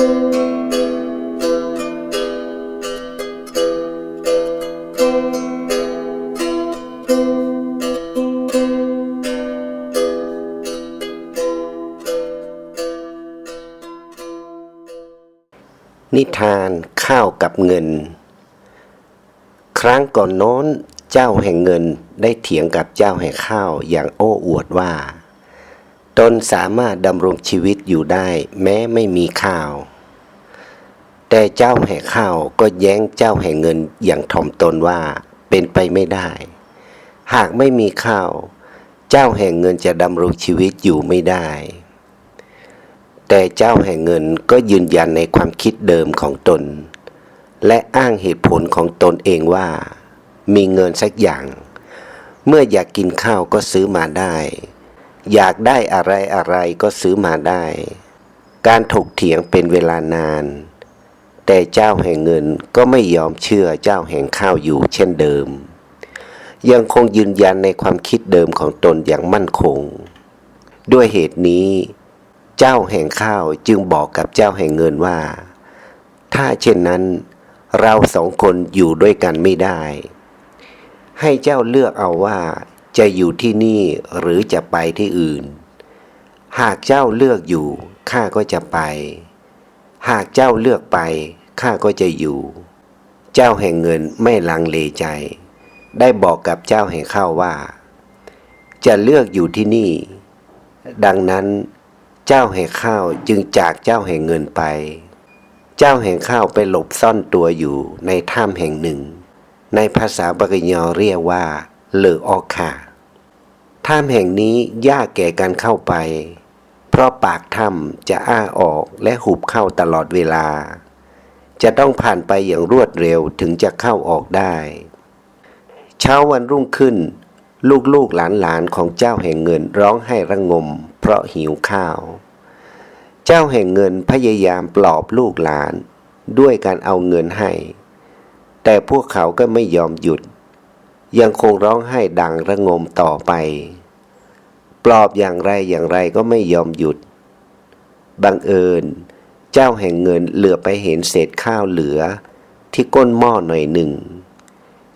นิทานข้าวกับเงิน ครั้งก่อนโน้นเจ้าแห่งเงินได้เถียงกับเจ้าแห่งข้าวอย่างโอ้อวดว่า ตนสามารถดำรงชีวิตอยู่ได้แม้ไม่มีข้าว แต่เจ้าแห่ข้าวก็แย้งเจ้าแห่เงินอย่างถ่อมตนว่าเป็นไปไม่ได้ หากไม่มีข้าว เจ้าแห่เงินจะดำรงชีวิตอยู่ไม่ได้ แต่เจ้าแห่เงินก็ยืนยันในความคิดเดิมของตน และอ้างเหตุผลของตนเองว่า มีเงินสักอย่าง เมื่ออยากกินข้าวก็ซื้อมาได้ อยากได้อะไรอะไรก็ซื้อมาได้ การถกเถียงเป็นเวลานาน แต่เจ้าแห่งเงินก็ไม่ยอมเชื่อเจ้าแห่งข้าวอยู่เช่นเดิม ยังคงยืนยันในความคิดเดิมของตนอย่างมั่นคง ด้วยเหตุนี้ เจ้าแห่งข้าวจึงบอกกับเจ้าแห่งเงินว่า ถ้าเช่นนั้น เราสองคนอยู่ด้วยกันไม่ได้ ให้เจ้าเลือกเอาว่าจะอยู่ที่นี่หรือจะไปที่อื่น หากเจ้าเลือกอยู่ข้าก็จะไป หากเจ้าเลือกไป ข้าก็จะอยู่ เจ้าแห่งเงินไม่ลังเลใจ ได้บอกกับเจ้าแห่งข้าวว่า จะเลือกอยู่ที่นี่ ดังนั้นเจ้าแห่งข้าวจึงจากเจ้าแห่งเงินไป เจ้าแห่งข้าวไปหลบซ่อนตัวอยู่ในถ้ำแห่งหนึ่ง ในภาษาบากิยอเรียกว่าเลอออคาถ้ำแห่งนี้ยากแก่การเข้าไป เพราะปากถ้ำจะอ้าออกและหุบเข้าตลอดเวลา จะต้องผ่านไปอย่างรวดเร็วถึงจะเข้าออกได้ เช้าวันรุ่งขึ้น ลูกๆหลานๆของเจ้าแห่งเงินร้องไห้ระงม เพราะหิวข้าว เจ้าแห่งเงินพยายามปลอบลูกหลาน ด้วยการเอาเงินให้ แต่พวกเขาก็ไม่ยอมหยุด ยังคงร้องไห้ดังระงมต่อไป ปลอบอย่างไรอย่างไรก็ไม่ยอมหยุด บังเอิญ เจ้าแห่งเงินเหลือไปเห็นเศษข้าวเหลือ ที่ก้นหม้อหน่อยหนึ่ง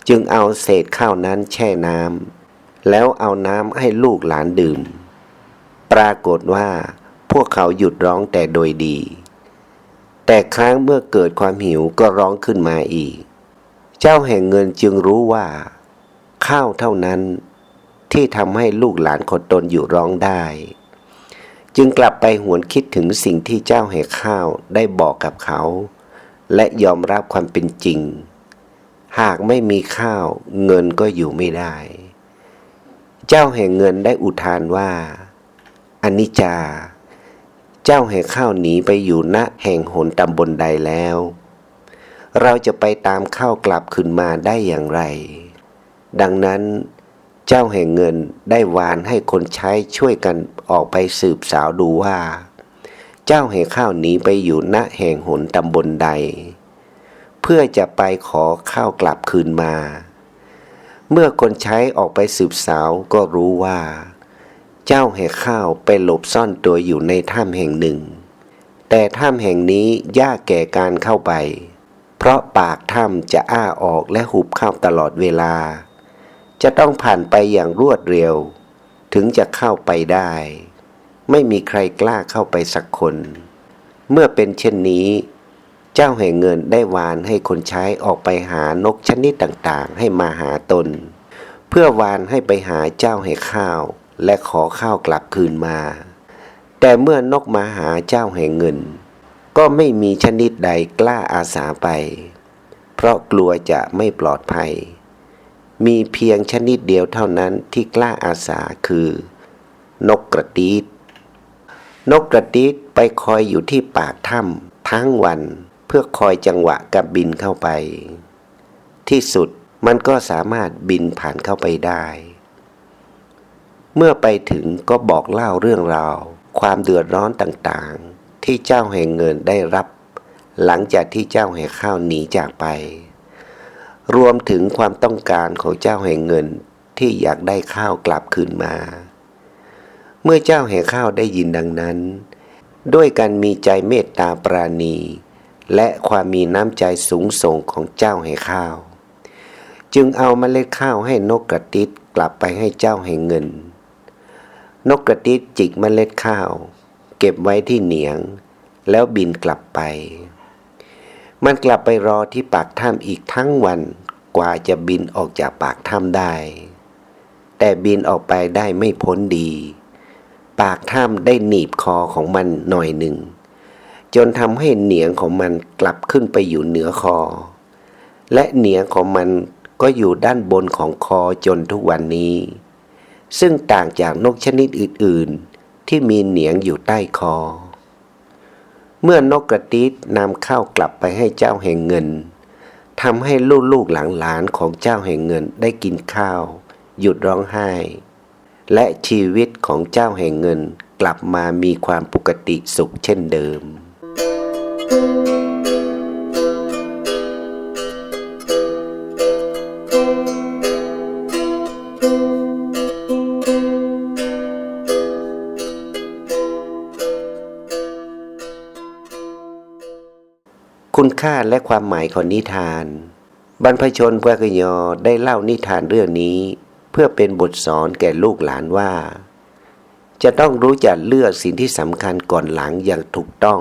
จึงเอาเศษข้าวนั้นแช่น้ำแล้วเอาน้ำให้ลูกหลานดื่ม ปรากฏว่าพวกเขาหยุดร้องแต่โดยดี แต่ครั้งเมื่อเกิดความหิวก็ร้องขึ้นมาอีก เจ้าแห่งเงินจึงรู้ว่า ข้าวเท่านั้นที่ทำให้ลูกหลานคนตนอยู่ร้องได้ จึงกลับไปหวนคิดถึงสิ่งที่เจ้าแห่ข้าวได้บอกกับเขา และยอมรับความเป็นจริง หากไม่มีข้าวเงินก็อยู่ไม่ได้ เจ้าแห่งเงินได้อุทานว่าอนิจจา เจ้าแห่งข้าวหนีไปอยู่ณแห่งหนตำบลใดแล้ว เราจะไปตามข้าวกลับคืนมาได้อย่างไร ดังนั้น เจ้าแห่งเงินได้วานให้คนใช้ช่วยกันออกไปสืบสาวดูว่า เจ้าแห่งข้าวหนีไปอยู่ณแห่งหนตำบลใด เพื่อจะไปขอข้าวกลับคืนมา เมื่อคนใช้ออกไปสืบสาวก็รู้ว่า เจ้าแห่งข้าวไปหลบซ่อนตัวอยู่ในถ้ำแห่งหนึ่ง แต่ถ้ำแห่งนี้ยากแก่การเข้าไป เพราะปากถ้ำจะอ้าออกและหุบเข้าตลอดเวลา จะต้องผ่านไปอย่างรวดเร็ว ถึงจะเข้าไปได้ ไม่มีใครกล้าเข้าไปสักคน เมื่อเป็นเช่นนี้ เจ้าแห่งเงินได้วานให้คนใช้ออกไปหานกชนิดต่างๆ ให้มาหาตน เพื่อวานให้ไปหาเจ้าแห่งข้าว และขอข้าวกลับคืนมา แต่เมื่อนกมาหาเจ้าแห่งเงิน ก็ไม่มีชนิดใดกล้าอาสาไป เพราะกลัวจะไม่ปลอดภัย มีเพียงชนิดเดียวเท่านั้นที่กล้าอาสาคือ นกกระตีดนกกระตีดไปคอยอยู่ที่ปากถ้ำทั้งวัน เพื่อคอยจังหวะกับบินเข้าไป ที่สุดมันก็สามารถบินผ่านเข้าไปได้ เมื่อไปถึงก็บอกเล่าเรื่องราว ความเดือดร้อนต่างๆ ที่เจ้าแห่งเงินได้รับ หลังจากที่เจ้าแห่งข้าวหนีจากไป รวมถึงความต้องการของเจ้าแห่งเงินที่อยากได้ข้าวกลับคืนมา เมื่อเจ้าแห่งข้าวได้ยินดังนั้น ด้วยการมีใจเมตตาปราณี และความมีน้ำใจสูงส่งของเจ้าให้ข้าว จึงเอาเมล็ดข้าวให้นกกระติดกลับไปให้เจ้าแห่งเงิน นกกระติดจิกเมล็ดข้าว เก็บไว้ที่เหนียง แล้วบินกลับไป มันกลับไปรอที่ปากถ้ำอีกทั้งวันกว่าจะบินออกจากปากถ้ำได้ แต่บินออกไปได้ไม่พ้นดี ปากถ้ำได้หนีบคอของมันหน่อยหนึ่ง จนทำให้เหนียงของมันกลับขึ้นไปอยู่เหนือคอ และเหนียงของมันก็อยู่ด้านบนของคอจนทุกวันนี้ ซึ่งต่างจากนกชนิดอื่น ๆ ที่มีเหนียงอยู่ใต้คอ เมื่อนกกระติดนำข้าวกลับไปให้เจ้าแห่งเงินทำให้ลูกลูกหลานหลานของเจ้าแห่งเงินได้กินข้าว หยุดร้องไห้ และชีวิตของเจ้าแห่งเงินกลับมามีความปกติสุขเช่นเดิม คุณค่าและความหมายของนิทาน บรรพชนพวกยอได้เล่านิทานเรื่องนี้ เพื่อเป็นบทสอนแก่ลูกหลานว่า จะต้องรู้จักเลือกสิ่งที่สำคัญก่อนหลังอย่างถูกต้อง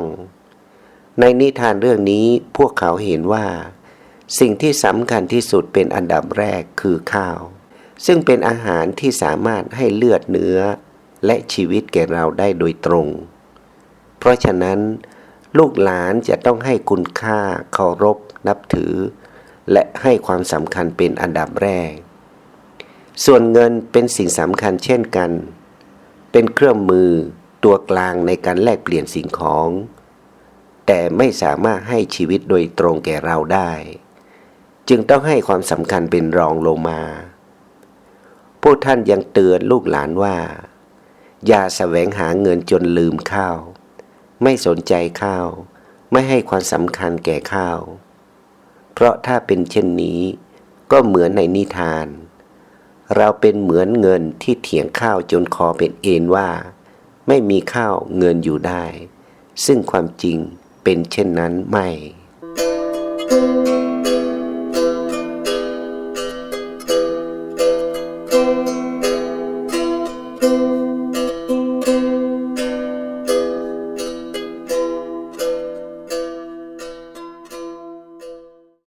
ในนิทานเรื่องนี้พวกเขาเห็นว่า สิ่งที่สำคัญที่สุดเป็นอันดับแรกคือข้าว ซึ่งเป็นอาหารที่สามารถให้เลือดเนื้อ และชีวิตแก่เราได้โดยตรง เพราะฉะนั้น ลูกหลานจะต้องให้คุณค่าเคารพ นับถือ และให้ความสำคัญเป็นอันดับแรก ส่วนเงินเป็นสิ่งสำคัญเช่นกัน เป็นเครื่องมือตัวกลางในการแลกเปลี่ยนสิ่งของ แต่ไม่สามารถให้ชีวิตโดยตรงแก่เราได้ จึงต้องให้ความสำคัญเป็นรองลงมาพวกท่านยังเตือนลูกหลานว่า อย่าแสวงหาเงินจนลืมข้าว ไม่สนใจข้าว ไม่ให้ความสำคัญแก่ข้าว เพราะถ้าเป็นเช่นนี้ ก็เหมือนในนิทาน เราเป็นเหมือนเงินที่เถียงข้าวจนคอเป็นเอ็นว่า ไม่มีข้าวเงินอยู่ได้ ซึ่งความจริงเป็นเช่นนั้นไม่